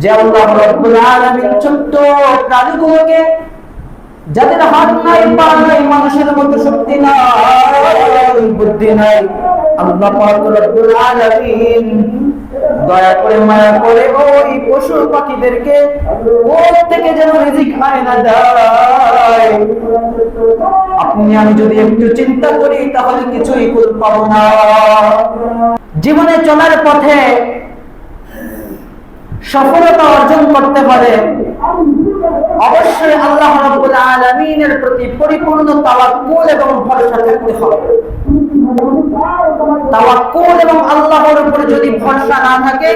যে আল্লাহ রব্বুল আলামিন প্রাণীগুলোকে যাদের হাত নাই, পা নাই, মানুষের মতো শক্তি নাই, বুদ্ধি নাই, আল্লাহ পাক রব্বুল আলামিন দয়া করে মায়া করে ওই পশু পাখিদেরকে ওর থেকে যেন রিজিক আয়না দেয়। আপনি, আমি যদি একটু চিন্তা করি, তাহলে কিছুই কুল পাবো না। জীবনে চলার পথে সফলতা অর্জন করতে পারে। অবশ্যই আল্লাহ রাব্বুল আলামিনের প্রতি পরিপূর্ণ তাওয়াক্কুল এবং ভরসা থাকতে হবে। তাওয়াক্কুল এবং আল্লাহর উপরে যদি ভরসা না থাকে,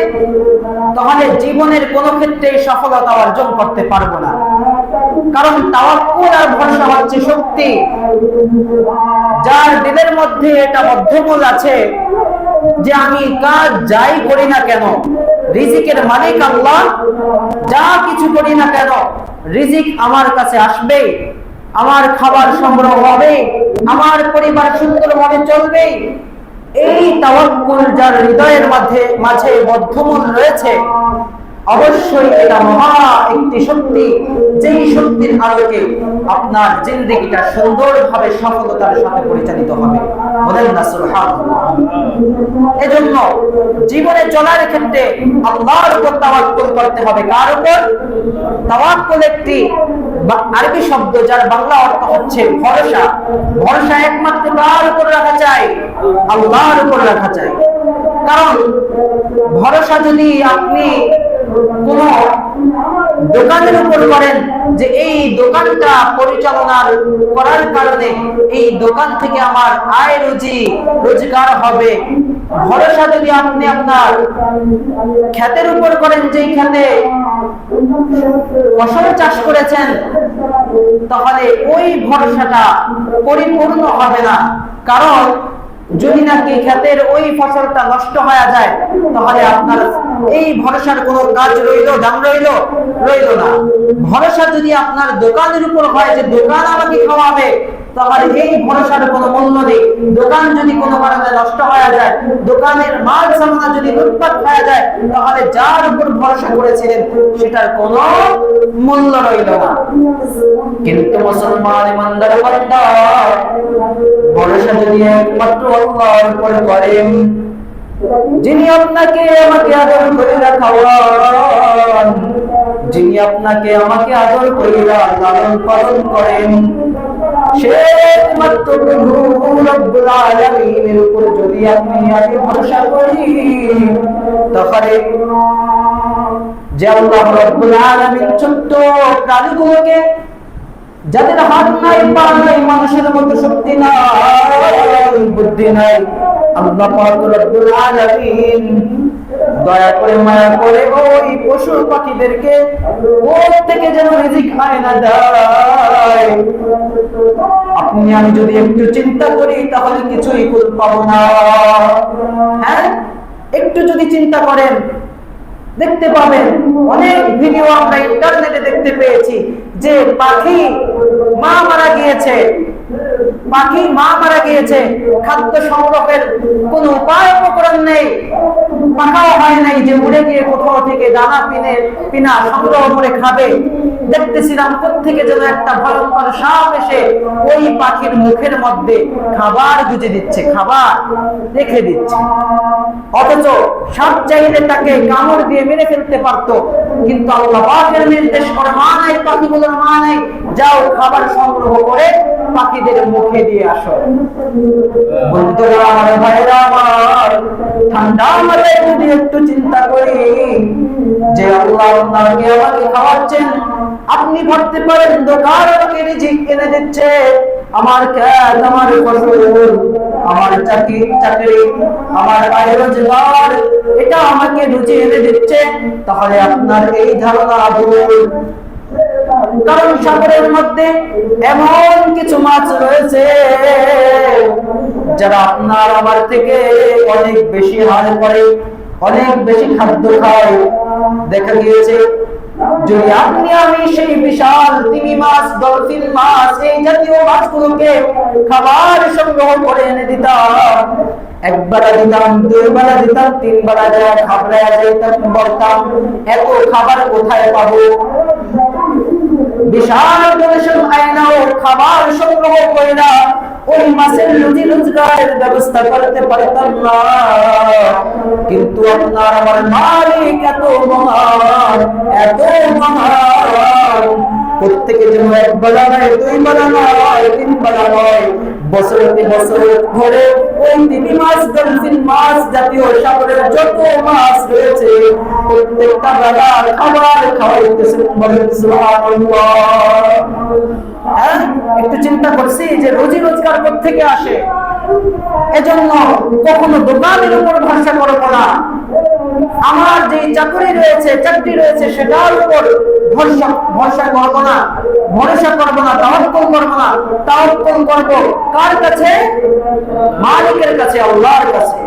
তাহলে জীবনের কোনো ক্ষেত্রে সফলতা অর্জন করতে পারব না। কারণ তাওয়াক্কুল আর ভরসা হচ্ছে শক্তি। যার দিলের মধ্যে এটা মধ্যমূল আছে যে আমি কাজ যাই করি না কেন রিজিকের মালিক আল্লাহ। যা কিছু করি না কেন, রিজিক আমার কাছে আসবে, আমার খাবার সংগ্রহ হবে, আমার পরিবার সুন্দরভাবে চলবে। এই তাওয়াক্কুল যার হৃদয়ের মধ্যে মাঝে বদ্ধমূল রয়েছে, অবশ্যই এটা মহা একটি শক্তি। যেই শক্তির আলোকে আপনার জিন্দগিটা সুন্দরভাবে সফলতার সাথে পরিচালিত হবে। এজন্য জীবনে চলার ক্ষেত্রে আল্লাহর উপর তাওয়াক্কুল করতে হবে। কার উপর? তাওয়াক্কুল একটি আরবি শব্দ যার বাংলা অর্থ হচ্ছে ভরসা। ভরসা একমাত্র কার উপর রাখা চাই আল্লাহর উপর রাখা চাই কারণ ভরসা যদি আপনি কোন দোকানের উপর করেন যে এই দোকানটা পরিচালনার করার কারণে এই দোকান থেকে আমার আয় রুজি রোজগার হবে। ভরসা যদি আপনি আপনার খ্যাতের উপর করেন যেই খ্যাতে ফসল চাষ করেছেন, তাহলে ওই ভরসাটা পরিপূর্ণ হবে না। কারণ যদি নাকি ক্ষেতের ওই ফসলটা নষ্ট হয়ে যায়, তাহলে আপনার এই ভরসার কোনো কাজ রইল, দাম রইল? রইল না। ভরসা যদি আপনার দোকানের উপর হয় যে দোকান আমাকে খাওয়াবে, তাহলে এই ভরসার কোনো মূল্য নেই। দোকান যদি কোনো কারণে নষ্ট হয়ে যায়, দোকানের মাল সামানা যদি লুটপাট হয়ে যায়, তাহলে যার উপর ভরসা করেছিলেন, সেটার কোনো মূল্য রইল না। কিন্তু মুসলমান ইমানদার ভরসা যদি একমাত্র আল্লাহর উপর করেন যিনি আপনাকে আমাকে আদর করে খাওয়ান যিনি আপনাকে আমাকে আদর করে লালন পালন করেন, সে একমাত্র প্রভু রব্বুল আলামিনের উপর যদি আপনি ভরসা করি, তাহলে যে আল্লাহ রব্বুল আলামিন ছোট্ট প্রাণীগুলোকে, যাদের হাত নাই, পা নাই, মানুষের মতো শক্তি নাই, বুদ্ধি নাই দয়া করে মায়া করে পশু পাখিদেরকে যেন দেয়। আপনি আমি যদি একটু চিন্তা করি, তাহলে কিছুই কুল পাবো না। হ্যাঁ? একটু যদি চিন্তা করেন, দেখতে পাবেন, অনেক ভিডিও আমরা ইন্টারনেটে দেখতে পেয়েছি যে পাখি মা মারা গিয়েছে। পাখি মা মারা গিয়েছে। খাদ্য সংগ্রহের কোনো উপায় উপকরণ নেই। পাখাও হয় নাই যে উড়ে গিয়ে কোথাও থেকে দানা পিনে পিনা সংগ্রহ করে খাবে। দেখতেছিলাম থেকে যেন একটা ভয়ঙ্কর সাপ এসে ওই পাখির মুখের মধ্যে খাবার গুজে দিচ্ছে, খাবার রেখে দিচ্ছে। অথচ সাপ চাইলে তাকে কামড় দিয়ে মেরে ফেলতে পারত, কিন্তু আল্লাহ নির্দেশ করে, মা নাই, পাখিগুলোর মা নাই, যাও খাবার সংগ্রহ করে পাখিদের মুখে দিয়ে আসো। বন্ধুরা আমার ভাইরা আমার ঠান্ডা যদি একটু চিন্তা করি, যে আল্লাহ আপনাকে আমাকে খাওয়াচ্ছেন, আপনি ভাবতে পারেন দোকান আমাকে রিজিক এনে দিচ্ছে। আমার খ্যাত, আমার ফসল, আমার চাকরি চাকরি, আমার আয় রোজগার, এটা আমাকে রুচি এনে দিচ্ছে। তাহলে আপনার এই ধারণা ভুল। কারণ সাগরের মধ্যে এমন কিছু মাছ রয়েছে যারা আপনার আমার থেকে অনেক বেশি হার করে, অনেক বেশি খাদ্য খায়। দেখা গিয়েছে, যদি আপনি আমি সেই বিশাল তিমি মাছ, ডলফিন মাছ, এই জাতীয় মাছগুলোকে খাবার সংগ্রহ করে এনে দিতাম একবার দিতাম দুইবার দিতাম তিনবার যায় খাবড়ায় যাইতাম, বলতাম, এত খাবার কোথায় পাবো? বিশাল গবেষণ আয়নাও খাবার সংগ্রহ করে না ওই মাসের রুজি রোজগারের ব্যবস্থা করতে পারতাম না। কিন্তু আপনার আমার মালিক এত মহান এত মহান। প্রত্যেকে যেন এক বেলা নয়, দুই বেলা নয়, তিন বেলা নয় বছর ধরে হ্যাঁ একটু চিন্তা করছি যে রোজি রোজগার থেকে আসে? এজন্য কখনো দোকানের উপর ভরসা করব না। আমার যে চাকরি রয়েছে চাকরি রয়েছে, সেটার উপর ভরসা ভরসা করব না, ভরসা করব না, তাওয়াক্কুল করব না, তাওয়াক্কুল করব কার কাছে? মালিকের কাছে, আল্লাহর কাছে।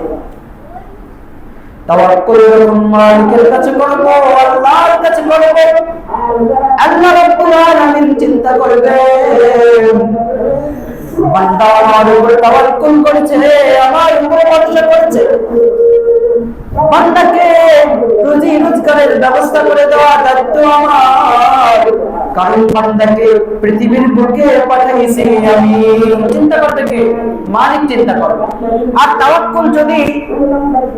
আল্লাহ চিন্তা করবে। বান্দা আমার করেছে, আমার উপর ভরসা করেছে। বান্দাকে রুজি রোজগারের ব্যবস্থা করে দেওয়া দায়িত্ব আমার। কারণ বান্দাকে পৃথিবীর বুকে পাঠাইছি আমি। চিন্তা করতে কি? মালিক চিন্তা করবে আর তাওয়াক্কুল যদি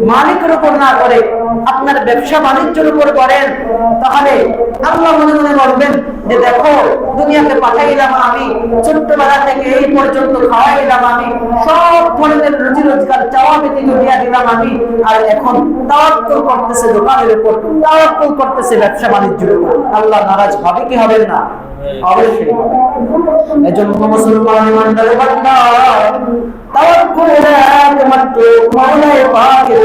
মালিকের উপর না করে আপনার ব্যবসা বাণিজ্যের উপর করেন তাহলে আল্লাহ মনে মনে বলবেন যে দেখো দুনিয়াতে পাঠাইলাম আমি ছোট্টবেলা থেকে এই পর্যন্ত খাওয়াইলাম আমি সব ধরনের রুজি রোজগার চাওয়া ব্যতীত দিয়া দিলাম আমি আর এখন তাওয়াক্কুল করতেছে দোকানের উপর তাওয়াক্কুল করতেছে ব্যবসা বাণিজ্যের উপর। আল্লাহ নারাজ হবে কি হবে না। অবশ্যই। এজন্য মুসলমান ইমানদার বান্দা তাওয়াক্কুল একমাত্র মাওলায়ে পাকের